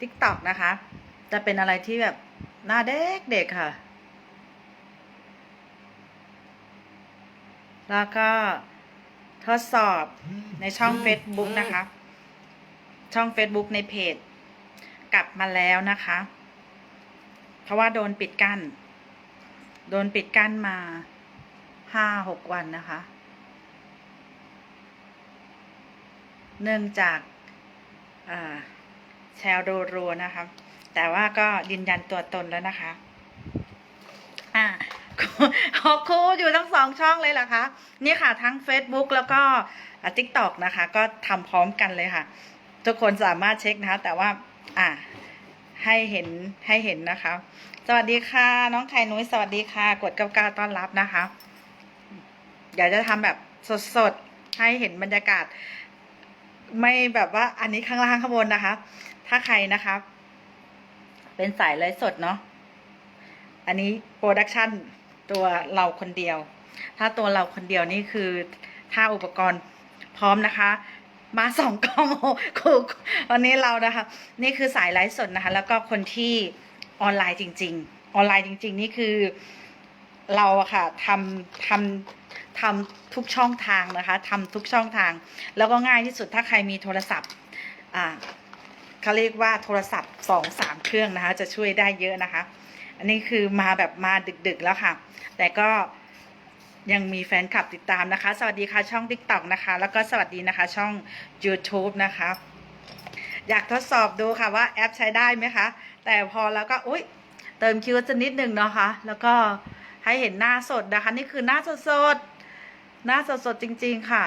ติ๊กต็อกนะคะ จะเป็นอะไรที่แบบหน้าเด็กเด็กค่ะ แล้วก็ทดสอบในช่อง Facebook นะคะ ช่อง Facebook ในเพจ กลับมาแล้วนะคะ เพราะว่าโดนปิดกั้น โดนปิดกั้นมาห้าหกวันนะคะ เนื่องจากอ่า แชร์รัวๆนะคะ แต่ว่าก็ยืนยันตัวตนแล้วนะคะ อ่าขอบครูอยู่ทั้งสองช่องเลยเหรอคะ นี่ค่ะทั้ง Facebook แล้วก็ทิกตอกนะคะ ก็ทำพร้อมกันเลยค่ะ ทุกคนสามารถเช็คนะคะ แต่ว่า อ่า ให้เห็นให้เห็นนะคะ สวัสดีค่ะ น้องไข่นุ้ยสวัสดีค่ะ กดกากาต้อนรับนะคะเดี๋ยวจะทำแบบสดๆ ให้เห็นบรรยากาศ ไม่แบบว่าอันนี้ข้างล่างข้างบนนะคะ ถ้าใครนะคะเป็นสายไลฟ์สดเนาะอันนี้โปรดักชันตัวเราคนเดียว ถ้าตัวเราคนเดียวนี่คือถ้าอุปกรณ์พร้อมนะคะ มาสองกล้องโอ้โหวันนี้เรานะคะ นี่คือสายไลฟ์สดนะคะ แล้วก็คนที่ออนไลน์จริง ๆ ออนไลน์จริง ๆ นี่คือเราอะค่ะทำทำทำทุกช่องทางนะคะทำทุกช่องทาง แล้วก็ง่ายที่สุดถ้าใครมีโทรศัพท์อ่า เขาเรียกว่าโทรศัพท์สองสามเครื่องนะคะ จะช่วยได้เยอะนะคะ อันนี้คือมาแบบมาดึกๆแล้วค่ะ แต่ก็ยังมีแฟนคลับติดตามนะคะ สวัสดีค่ะช่อง TikTok นะคะ แล้วก็สวัสดีนะคะช่อง YouTube นะคะ อยากทดสอบดูค่ะว่าแอปใช้ได้ไหมคะ แต่พอแล้วก็อุ้ยเติมคิวสักนิดหนึ่งเนาะคะแล้วก็ให้เห็นหน้าสดนะคะ นี่คือหน้าสดสดหน้าสดสดจริง ๆ ค่ะ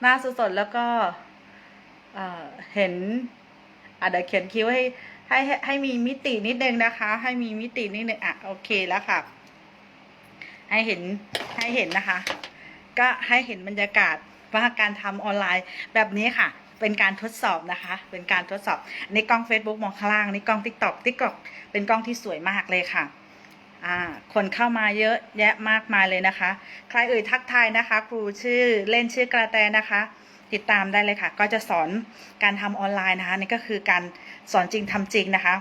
หน้าสดสดแล้วก็เห็น อะเดี๋ยวเขียนคิ้วให้ให้ให้ให้มีมิตินิดนึงนะคะ ให้มีมิตินิดนึงอะโอเคแล้วค่ะ ให้เห็นให้เห็นนะคะ ก็ให้เห็นบรรยากาศว่าการทำออนไลน์แบบนี้ค่ะ เป็นการทดสอบนะคะ เป็นการทดสอบในกล้อง Facebook มองข้างล่างนี่กล้อง TikTok TikTok เป็นกล้องที่สวยมากเลยค่ะอ่าคนเข้ามาเยอะแยะมากมายเลยนะคะ ใครเอ่ยทักทายนะคะ ครูชื่อเล่นชื่อกระแตนะคะ ติดตามได้เลยค่ะ ก็จะสอนการทำออนไลน์นะคะนี่ก็คือการสอนจริงทำจริงนะคะ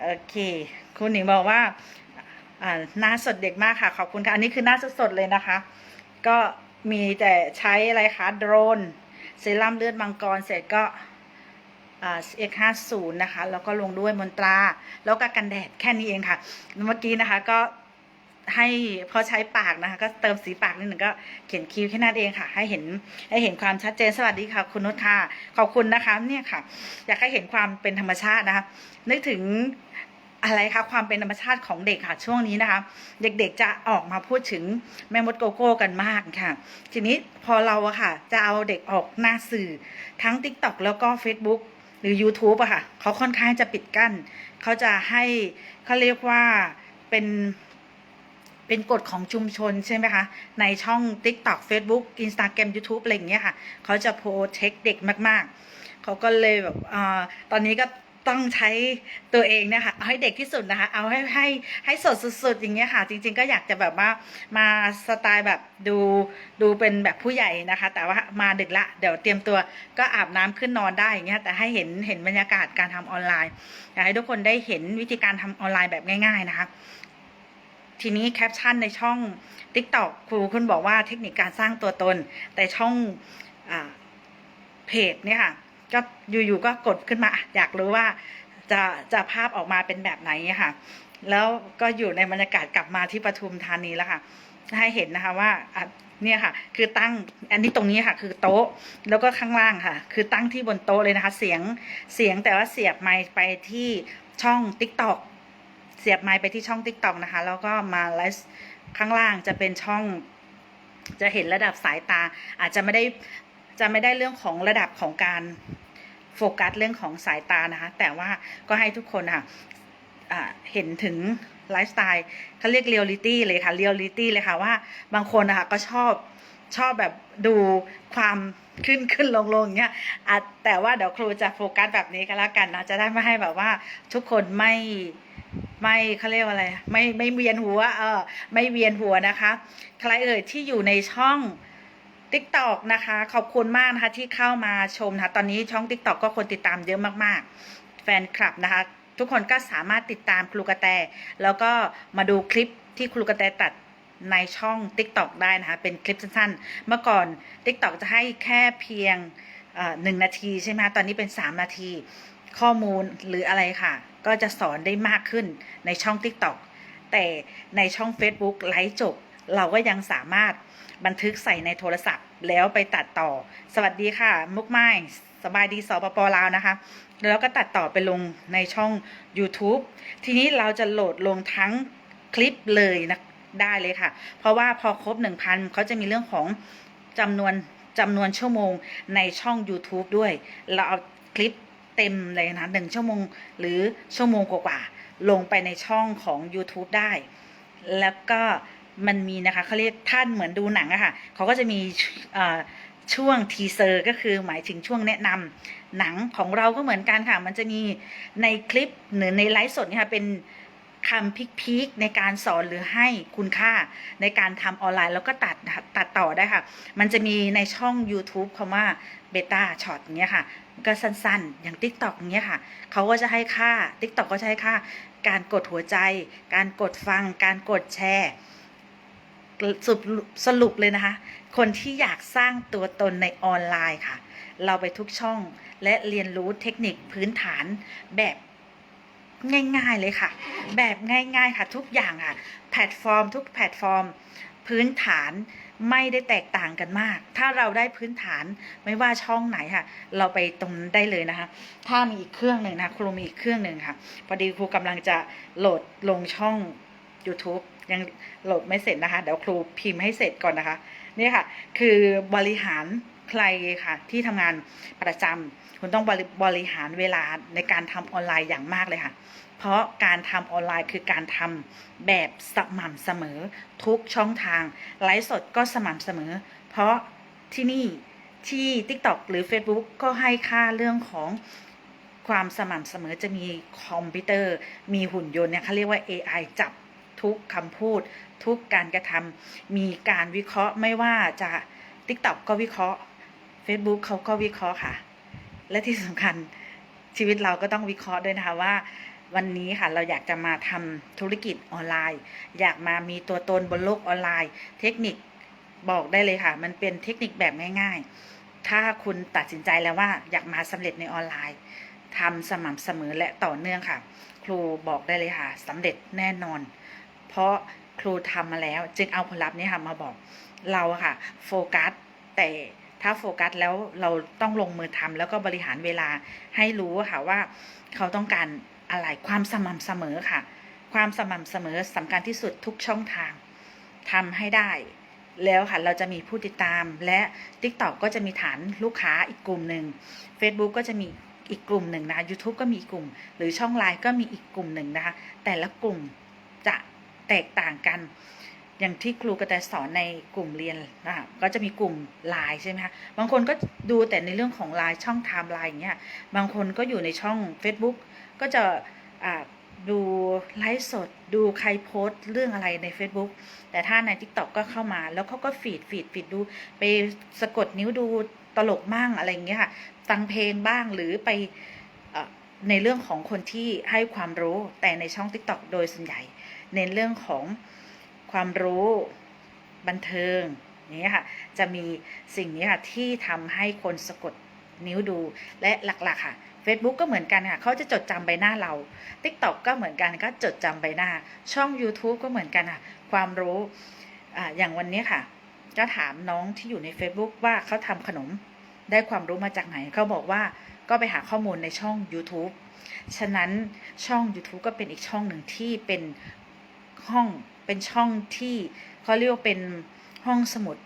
โอเค คุณหนิงบอกว่าหน้าสดเด็กมากค่ะขอบคุณค่ะอันนี้คือหน้าสดๆเลยนะคะ ก็มีแต่ใช้อะไรคะโดรนเซรั่มเลือดมังกรเสร็จก็เอ่า X50 นะคะ แล้วก็ลงด้วยมนตรา แล้วก็กันแดดแค่นี้เองค่ะ เมื่อกี้นะคะก็ ให้พอใช้ปากนะคะ ก็เติมสีปากนิดหนึ่งก็เขียนคิ้วแค่นั้นเองค่ะ ให้เห็นให้เห็นความชัดเจนสวัสดีค่ะคุณนุชค่ะขอบคุณนะคะเนี่ยค่ะ อยากให้เห็นความเป็นธรรมชาตินะคะนึกถึงอะไรคะความเป็นธรรมชาติของเด็กค่ะช่วงนี้นะคะ เด็กๆจะออกมาพูดถึงแม่มดโกโก้กันมากค่ะ ทีนี้พอเราอะค่ะ จะเอาเด็กออกหน้าสื่อทั้ง TikTok แล้วก็ Facebook หรือ YouTube อะค่ะ เขาค่อนข้างจะปิดกั้น เขาจะให้เขาเรียกว่าเป็น เป็นกฎของชุมชนใช่ไหมคะ ในช่อง TikTok Facebook Instagram YouTube อะไรอย่างเงี้ยค่ะ เขาจะโพสเทคเด็กมากๆ เขาก็เลยแบบอตอนนี้ก็ต้องใช้ตัวเองเนี่ยค่ะเอาให้เด็กที่สุดนะคะ เอาให้ให้ให้สดสุดๆอย่างเงี้ยค่ะ จริง ๆ ก็อยากจะแบบว่ามาสไตล์แบบดูดูเป็นแบบผู้ใหญ่นะคะ แต่ว่ามาดึกละเดี๋ยวเตรียมตัวก็อาบน้ำขึ้นนอนได้อย่างเงี้ยแต่ให้เห็นเห็นบรรยากาศการทำออนไลน์อยากให้ทุกคนได้เห็นวิธีการทำออนไลน์แบบง่าย ๆนะคะ ทีนี้แคปชั่นในช่อง TikTok ครูคุณบอกว่าเทคนิคการสร้างตัวตน แต่ช่องอเพจเนี่ยค่ะก็อยู่ๆก็กดขึ้นมา อยากรู้ว่าจะจะภาพออกมาเป็นแบบไหนค่ะ แล้วก็อยู่ในบรรยากาศกลับมาที่ปทุมธานีแล้วค่ะ ให้เห็นนะคะว่าเนี่ยค่ะ คือตั้งอันนี้ตรงนี้ค่ะ คือโต๊ะแล้วก็ข้างล่างค่ะ คือตั้งที่บนโต๊ะเลยนะคะ เสียงเสียงแต่ว่าเสียบไมค์ไปที่ช่อง TikTok เสียบไมค์ไปที่ช่อง TikTok นะคะ แล้วก็มาไลฟ์ข้างล่างจะเป็นช่อง จะเห็นระดับสายตา อาจจะไม่ได้จะไม่ได้เรื่องของระดับของการโฟกัสเรื่องของสายตานะคะ แต่ว่าก็ให้ทุกคนค่ะเห็นถึงไลฟ์สไตล์เขาเรียกเรียลลิตี้เลยค่ะเรียลลิตี้เลยค่ะว่าบางคนนะคะก็ชอบชอบแบบดูความขึ้นขึ้นลงลงอย่างเงี้ยแต่ว่าเดี๋ยวครูจะโฟกัสแบบนี้ก็แล้วกันนะ จะได้ไม่ให้แบบว่าทุกคนไม่ ไม่เขาเรียกว่าอะไร ไม่ไม่เวียนหัว เออ ไม่เวียนหัวนะคะ ใครเอ่ยที่อยู่ในช่อง TikTok นะคะ ขอบคุณมากนะคะที่เข้ามาชมนะคะตอนนี้ช่อง TikTok ก็คนติดตามเยอะมากๆ แฟนคลับนะคะ ทุกคนก็สามารถติดตามครูกระแต แล้วก็มาดูคลิปที่ครูกระแตตัดในช่อง TikTok ได้นะคะ เป็นคลิปสั้นๆ เมื่อก่อน TikTok จะให้แค่เพียงหนึ่งนาทีใช่ไหมตอนนี้เป็น 3 นาที ข้อมูลหรืออะไรค่ะ ก็จะสอนได้มากขึ้นในช่อง TikTok แต่ในช่อง Facebook ไลฟ์จบ เราก็ยังสามารถบันทึกใส่ในโทรศัพท์ แล้วไปตัดต่อ สวัสดีค่ะ มุกไม้สบายดีสปปลาวนะคะ แล้วก็ตัดต่อไปลงในช่อง YouTube ทีนี้เราจะโหลดลงทั้งคลิปเลยนะได้เลยค่ะ เพราะว่าพอครบ 1,000เขาจะมีเรื่องของจำนวนจำนวนชั่วโมงในช่อง YouTube ด้วย เราเอาคลิป เต็มเลยนะหนึ่งชั่วโมงหรือชั่วโมงกว่าๆลงไปในช่องของ YouTube ได้ แล้วก็มันมีนะคะเขาเรียกท่านเหมือนดูหนังอะค่ะเขาก็จะมีช่วงทีเซอร์ก็คือหมายถึงช่วงแนะนำหนังของเราก็เหมือนกันค่ะ มันจะมีในคลิปหรือในไลฟ์สดนี่ค่ะเป็นคำพิกๆในการสอนหรือให้คุณค่าในการทำออนไลน์แล้วก็ตัดตัดต่อได้ค่ะ มันจะมีในช่อง YouTube คำว่า เบต้าช็อตเนี้ยค่ะก็สั้นๆ อย่าง TikTok เนี้ยค่ะ เขาก็จะให้ค่า TikTok ก็จะให้ค่า การกดหัวใจ การกดฟัง การกดแชร์สรุปสรุปเลยนะคะ คนที่อยากสร้างตัวตนในออนไลน์ค่ะ เราไปทุกช่องและเรียนรู้เทคนิคพื้นฐานแบบง่ายๆเลยค่ะ แบบง่ายๆค่ะทุกอย่างค่ะ แพลตฟอร์ม ทุกแพลตฟอร์ม พื้นฐาน ไม่ได้แตกต่างกันมาก ถ้าเราได้พื้นฐานไม่ว่าช่องไหนค่ะ เราไปตรงนั้นได้เลยนะคะ ถ้ามีอีกเครื่องหนึ่งนะครูมีอีกเครื่องหนึ่งค่ะ พอดีครูกำลังจะโหลดลงช่อง YouTube ยังโหลดไม่เสร็จนะคะ เดี๋ยวครูพิมพ์ให้เสร็จก่อนนะคะ นี่ค่ะ คือบริหาร ใครค่ะที่ทำงานประจำคุณต้องบริบรหารเวลาในการทำออนไลน์อย่างมากเลยค่ะ เพราะการทำออนไลน์คือการทำแบบสม่ำเสมอ ทุกช่องทางไลฟ์สดก็สม่ำเสมอ เพราะที่นี่ที่ TikTok หรือ Facebook ก็ให้ค่าเรื่องของความสม่ำเสมอจะมีคอมพิวเตอร์ มีหุ่นยนต์เนี่ยเขาเรียกว่า AI จับทุกคำพูด ทุกการกระทำมีการวิเคราะห์ไม่ว่าจะ TikTok ก็วิเคราะห์ Facebook เขาก็วิเคราะห์ค่ะ และที่สำคัญชีวิตเราก็ต้องวิเคราะห์ด้วยนะคะว่า วันนี้ค่ะเราอยากจะมาทำธุรกิจออนไลน์ อยากมามีตัวตนบนโลกออนไลน์ เทคนิคบอกได้เลยค่ะ มันเป็นเทคนิคแบบง่าย ๆ ถ้าคุณตัดสินใจแล้วว่าอยากมาสำเร็จในออนไลน์ทำสม่ำเสมอและต่อเนื่องค่ะ ครูบอกได้เลยค่ะสำเร็จแน่นอน เพราะครูทำมาแล้วจึงเอาผลลัพธ์นี้ค่ะมาบอกเราค่ะโฟกัสแต่ ถ้าโฟกัสแล้วเราต้องลงมือทำแล้วก็บริหารเวลาให้รู้ค่ะว่าเขาต้องการอะไรความสม่ำเสมอค่ะ ความสม่ำเสมอสำคัญที่สุดทุกช่องทางทำให้ได้แล้วค่ะ เราจะมีผู้ติดตามและ TikTok ก็จะมีฐานลูกค้าอีกกลุ่มหนึ่ง Facebook ก็จะมีอีกกลุ่มหนึ่งนะคะ YouTube ก็มีกลุ่ม หรือช่องไลน์ก็มีอีกกลุ่มหนึ่งนะคะ แต่ละกลุ่มจะแตกต่างกัน อย่างที่ครูกระแตสอนในกลุ่มเรียนนะคะก็จะมีกลุ่มไลน์ใช่ไหมคะบางคนก็ดูแต่ในเรื่องของไลน์ช่องไทม์ไลน์อย่างเงี้ยบางคนก็อยู่ในช่อง Facebook ก็จะดูไลฟ์สด ดูใครโพสต์เรื่องอะไรใน Facebook แต่ถ้าใน TikTok ก็เข้ามา แล้วเขาก็ฟีดฟีดฟีดดู ไปสะกดนิ้วดูตลกบ้างอะไรเงี้ยค่ะฟังเพลงบ้างหรือไปอในเรื่องของคนที่ให้ความรู้แต่ในช่อง TikTok โดยส่วนใหญ่เน้นเรื่องของ ความรู้บันเทิงอย่างเงี้ค่ะ จะมีสิ่งนี้ค่ะที่ทำให้คนสะกดนิ้วดูและหลักๆค่ะ Facebook ก็เหมือนกันค่ะเขาจะจดจำใบหน้าเรา TikTok ก็เหมือนกันก็จดจำใบหน้า ช่อง YouTube ก็เหมือนกันค่ะความรู้ออย่างวันนี้ค่ะ ก็ถามน้องที่อยู่ใน Facebook ว่าเขาทำขนมได้ความรู้มาจากไหนเขาบอกว่าก็ไปหาข้อมูลในช่อง YouTube ฉะนั้นช่อง YouTube ก็เป็นอีกช่องหนึ่งที่เป็นห้อง เป็นช่องที่เขาเรียกว่าเป็นห้องสมุด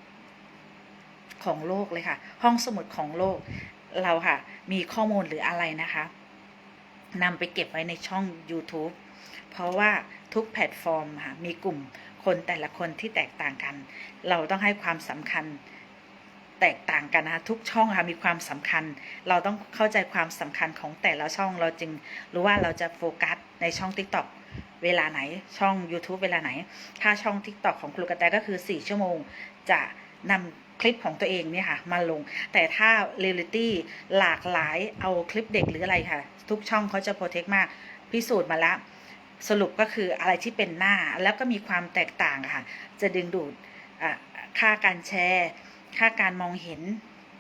ของโลกเลยค่ะ ห้องสมุดของโลกเราค่ะ มีข้อมูลหรืออะไรนะคะนำไปเก็บไว้ในช่อง YouTube เพราะว่าทุกแพลตฟอร์มค่ะมีกลุ่มคนแต่ละคนที่แตกต่างกัน เราต้องให้ความสำคัญแตกต่างกันนะคะทุกช่องค่ะมีความสำคัญ เราต้องเข้าใจความสำคัญของแต่ละช่องเราจึงรู้ว่าเราจะโฟกัสในช่อง TikTok เวลาไหนช่อง YouTube เวลาไหน ถ้าช่อง TikTok ของครูกระแตก็คือ 4 ชั่วโมงจะนำคลิปของตัวเองเนี่ยค่ะมาลง แต่ถ้าเรียลิตี้หลากหลายเอาคลิปเด็กหรืออะไรค่ะ ทุกช่องเขาจะโปรเทคมากพิสูจน์มาแล้วสรุปก็คืออะไรที่เป็นหน้าแล้วก็มีความแตกต่างค่ะ จะดึงดูดค่าการแชร์ ค่าการมองเห็น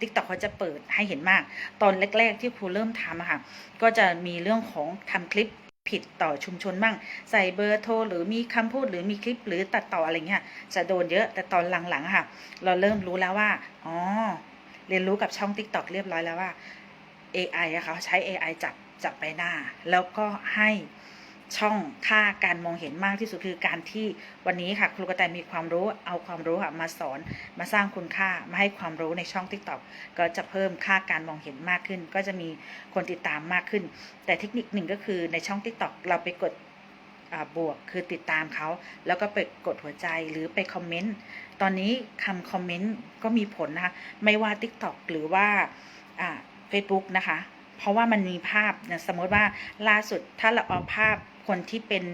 t ิ k t o k เขาจะเปิดให้เห็นมาก ตอนแรก ๆ ที่ครูเริ่มทำค่ะ ก็จะมีเรื่องของทำคลิป ผิดต่อชุมชนบ้างใส่เบอร์โทรหรือมีคำพูดหรือมีคลิปหรือตัดต่ออะไรเงี้ยจะโดนเยอะแต่ตอนหลังๆค่ะ เราเริ่มรู้แล้วว่าอ๋อเรียนรู้กับช่อง t ิ k t o k เรียบร้อยแล้วว่า AI อะเขาใช้ AI จับจับไปหน้า แล้วก็ให้ ช่องค่าการมองเห็นมากที่สุดคือการที่วันนี้ค่ะครูกระแตมีความรู้เอาความรู้ค่ะมาสอนมาสร้างคุณค่ามาให้ความรู้ในช่อง TikTok ก็จะเพิ่มค่าการมองเห็นมากขึ้น ก็จะมีคนติดตามมากขึ้น แต่เทคนิคหนึ่งก็คือในช่อง TikTok เราไปกดบวกคือติดตามเขา แล้วก็ไปกดหัวใจหรือไปคอมเมนต์ตอนนี้คำคอมเมนต์ก็มีผลนะคะไม่ว่า TikTok หรือว่าอ่า Facebook นะคะ เพราะว่ามันมีภาพสมมติว่าล่าสุดถ้าเราเอาภาพ คนที่เป็น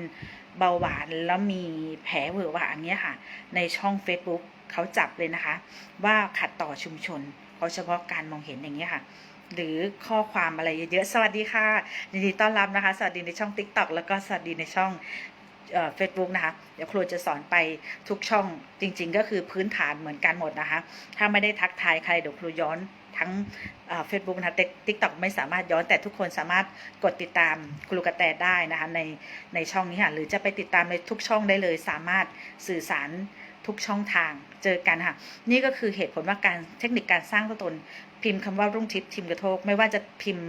เบาหวานแล้วมีแผลเวอะหวะอย่างเงี้ยค่ะ ในช่อง Facebook เขาจับเลยนะคะ ว่าขัดต่อชุมชนเพราะเฉพาะการมองเห็นอย่างเงี้ยค่ะ หรือข้อความอะไรเยอะๆ สวัสดีค่ะยินดีต้อนรับนะคะ สวัสดีในช่อง TikTok แล้วก็สวัสดีในช่อง เฟซบุ๊กนะคะ เดี๋ยวครูจะสอนไปทุกช่องจริง ๆ ก็คือพื้นฐานเหมือนกันหมดนะคะ ถ้าไม่ได้ทักทายใครเดี๋ยวครูย้อนทั้งเฟซบุ๊กนะคะติ๊กต็อกไม่สามารถย้อนแต่ทุกคนสามารถกดติดตามครูกระแตได้นะคะในในช่องนี้ค่ะหรือจะไปติดตามในทุกช่องได้เลย สามารถสื่อสารทุกช่องทางเจอกันค่ะ นี่ก็คือเหตุผลว่าการเทคนิคการสร้างตัวตน พิมพ์คำว่ารุ่งทิพย์ทิมกระโทก ไม่ว่าจะพิมพ์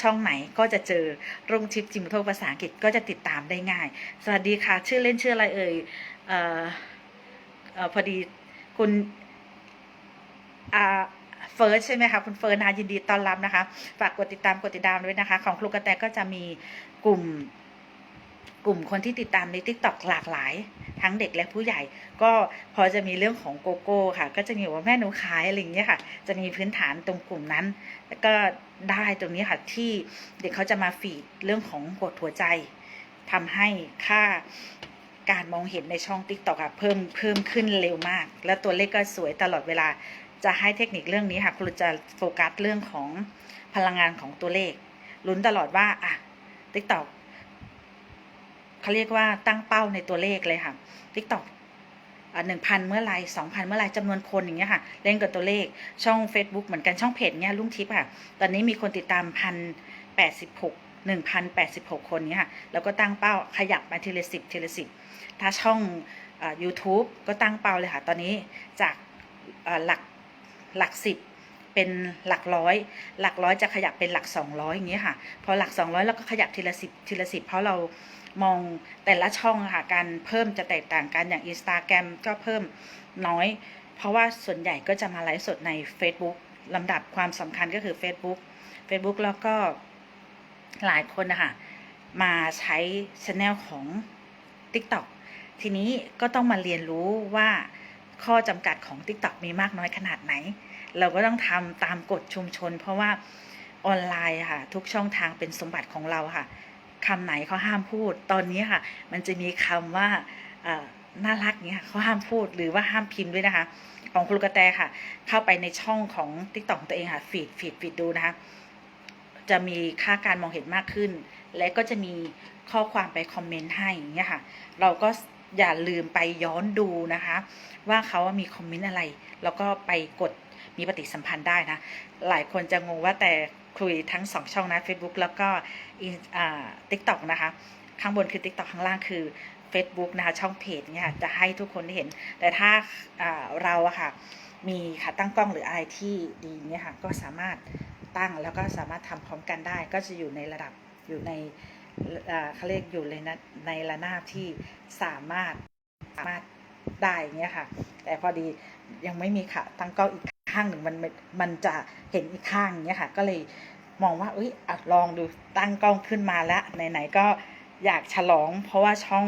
ช่องไหนก็จะเจอรุ่งทิพย์ทิมกระโทกภาษาอังกฤษก็จะติดตามได้ง่าย สวัสดีค่ะ ชื่อเล่นชื่ออะไรเอ่ยเอ่อเอ่อพอดีคุณอ่าเฟิร์สใช่ไหมคะคุณเฟิร์สนะยินดีต้อนรับนะคะ ฝากกดติดตามกดติดตามด้วยนะคะ ของครูกระแตก็จะมีกลุ่ม กลุ่มคนที่ติดตามใน t ิ k t o k หลากหลาย ทั้งเด็กและผู้ใหญ่ ก็พอจะมีเรื่องของโกโก้ค่ะ ก็จะมีว่าแม่หนูขายอะไรอย่างเงี้ยค่ะ จะมีพื้นฐานตรงกลุ่มนั้น แล้วก็ได้ตรงนี้ค่ะที่เด็กเขาจะมาฟีดเรื่องของกดหัวใจทำให้ค่าการมองเห็นในช่อง t ิ k t o k ค่ะเพิ่มเพิ่มขึ้นเร็วมาก แล้วตัวเลขก็สวยตลอดเวลาจะให้เทคนิคเรื่องนี้ค่ะครูจะโฟกัสเรื่องของพลังงานของตัวเลขลุ้นตลอดว่าอะ t ิ k t o k เขาเรียกว่าตั้งเป้าในตัวเลขเลยค่ะ t ิ k t o k หนึ่งพันเมื่อไรสองพันเมื่อไรจำนวนคนอย่างเงี้ยค่ะ เล่นกับตัวเลขช่อง Facebook เหมือนกันช่องเพจเงี้ยลุงทิพย์ค่ะ ตอนนี้มีคนติดตามพันแปดสิบหกหนึ่งพันแปดสิบหกคนเนี้ยค่ะ แล้วก็ตั้งเป้าขยับมาทีละสิบทีละสิบถ้าช่องอ่า YouTube ก็ตั้งเป้าเลยค่ะ ตอนนี้จากหลักหลักสิบเป็นหลักร้อย หลักร้อยจะขยับเป็นหลักสองร้อยอย่างเงี้ยค่ะ พอหลักสองร้อยแล้วก็ขยับทีละสิบทีละสิบเพราะเรา มองแต่ละช่องค่ะการเพิ่มจะแตกต่างกันอย่าง Instagram ก็เพิ่มน้อย เพราะว่าส่วนใหญ่ก็จะมาไลฟ์สดใน Facebook ลำดับความสำคัญก็คือ Facebook Facebook แล้วก็หลายคนนะคะมาใช้ช anel ของ TikTok ทีนี้ก็ต้องมาเรียนรู้ว่าข้อจำกัดของ TikTok มีมากน้อยขนาดไหน เราก็ต้องทำตามกฎชุมชน เพราะว่าออนไลน์ค่ะ ทุกช่องทางเป็นสมบัติของเราค่ะ คำไหนเขาห้ามพูด ตอนนี้ค่ะ มันจะมีคำว่าน่ารักเนี้ยเขาห้ามพูดหรือว่าห้ามพิมพ์ด้วยนะคะ ของครูกระแตค่ะ เข้าไปในช่องของ t ิ k t o k ของตัวเองค่ะฟีดฟีดฟีดดูนะคะ จะมีค่าการมองเห็นมากขึ้น และก็จะมีข้อความไปคอมเมนต์ให้อย่างเงี้ยค่ะ เราก็อย่าลืมไปย้อนดูนะคะ ว่าเขามีคอมเมนต์อะไร แล้วก็ไปกดมีปฏิสัมพันธ์ได้นะ หลายคนจะงงว่าแต่ คุยทั้งสองช่องนะ Facebook แล้วก็ทิกตอกนะคะ ข้างบนคือ TikTok ข้างล่างคือ Facebook นะคะ ช่องเพจเนี่ยจะให้ทุกคนได้เห็น แต่ถ้าเราอะค่ะ มีขาตั้งกล้องหรืออะไรที่ดีเนี่ยค่ะก็สามารถตั้งแล้วก็สามารถทำพร้อมกันได้ ก็จะอยู่ในระดับอยู่ในเขาเรียกอยู่เลยนะในระนาบที่สามารถสามารถได้เงี้ยค่ะ แต่พอดียังไม่มีขาตั้งกล้องอีก ข้างหนึ่งมันมันจะเห็นอีกข้างอย่างเงี้ยค่ะ ก็เลยมองว่าเอ้ยอลองดูตั้งกล้องขึ้นมาแล้วไหนๆก็อยากฉลองเพราะว่าช่อง